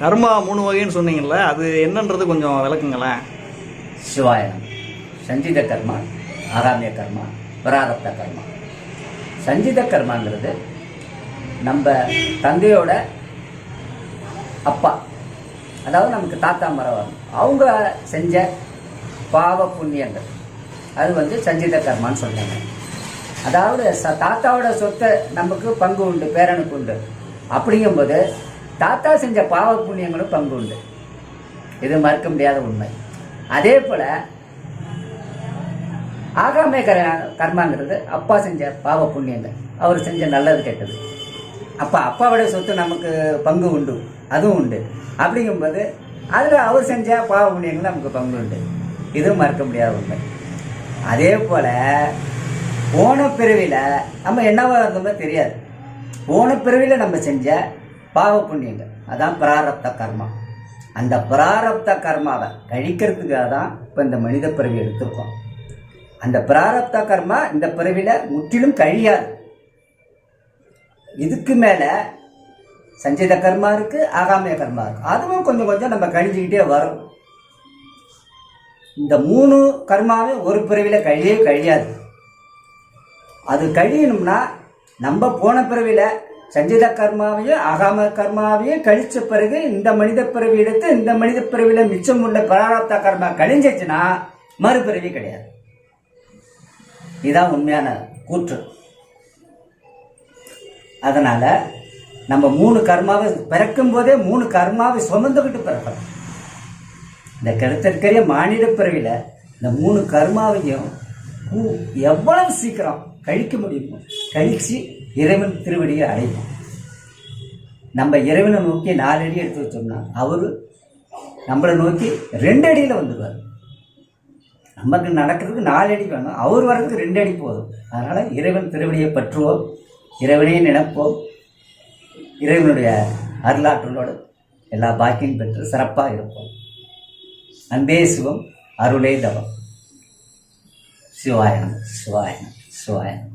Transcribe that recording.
கர்மா மூணு வகைன்னு சொன்னீங்கல்ல அது என்னன்றது கொஞ்சம் விளக்குங்களேன். சிவாயனம் சஞ்சித கர்மா ஆகாமிய கர்மா பிராரப்த கர்மா. சஞ்சித கர்மாங்கிறது நம்ம தந்தையோட அப்பா அதாவது நமக்கு தாத்தா மரம் அவங்க செஞ்ச பாவ புண்ணியங்கள். அது வந்து சஞ்சித கர்மான்னு சொன்னாங்க அதாவது ச- தாத்தாவோட சொத்தை நமக்கு பங்கு உண்டு பேரனுக்கு உண்டு. அப்படிங்கும்போது தாத்தா செஞ்ச பாவ புண்ணியங்களும் பங்கு உண்டு இது மறுக்க முடியாத உண்மை. அதே போல ஆகாமே கர கர்மாங்கிறது அப்பா செஞ்ச பாவ புண்ணியங்கள். அவர் செஞ்ச நல்லது கெட்டது. அப்பா அப்பாவோட சொத்து நமக்கு பங்கு உண்டு. அதுவும் உண்டு. அப்படிங்கும்போது அதில் அவர் செஞ்ச பாவ புண்ணியங்கள் நமக்கு பங்கு உண்டு. இதுவும் மறக்க முடியாத உண்மை. அதே போல போன பிறவியில் நம்ம என்னவா இருந்தோமோ தெரியாது. போன பிறவியில் நம்ம செஞ்ச பாவ புண்ணியங்கள் அதான் பிராரப்த கர்மா. அந்த பிராரப்த கர்மாவை கழிக்கிறதுக்காக தான் இப்போ இந்த மனித பிறவி எடுத்திருக்கோம். அந்த பிராரப்த கர்மா இந்த பிறவியில் முற்றிலும் கழியாது. இதுக்கு மேலே சஞ்சித கர்மா இருக்குது ஆகாமிய கர்மா இருக்குது அதுவும் கொஞ்சம் கொஞ்சம் நம்ம கழிஞ்சிக்கிட்டே வரும். இந்த மூணு கர்மாவே ஒரு பிறவியில் கழியவே கழியாது. அது கழியணும்னா நம்ம போன பிறவியில் சஞ்சித கர்மாவையும் ஆகாம கர்மாவையும் கழிச்ச பிறகு இந்த மனித பிறவி எடுத்து இந்த மனித பிறவியில் மிச்சம் உள்ள பிராரப்த கர்மா கழிஞ்சிச்சுன்னா மறுபிறவி கிடையாது. இதுதான் உண்மையான கூற்று. அதனால நம்ம மூணு கர்மாவை பிறக்கும் போதே மூணு கர்மாவை சுமந்துக்கிட்டு பிறக்கணும். இந்த கருத்திற்கரிய மானிட பிறவியில் இந்த மூணு கர்மாவையும் எவ்வளவு சீக்கிரம் கழிக்க முடியுமோ கழிச்சு இறைவன் திருவடியை அடைவோம் நம்ம இறைவனை நோக்கி நாலு அடி எடுத்து வச்சோம்னா அவரு நம்மளை நோக்கி ரெண்டு அடியில் வந்துடுவார் நமக்கு நடக்கிறதுக்கு நாலு அடி வேணும். அவர் வர்றதுக்கு ரெண்டு அடி போதும். அதனால் இறைவன் திருவடியை பற்றுவோம் இறைவனையே நினைப்போம். இறைவனுடைய அருளாற்றலோடு எல்லா பாக்கியம் பெற்று சிறப்பாக இருப்போம். அன்பே சிவம் அருளே தவம். சிவாயணம் சிவாயணம் சிவாயணம்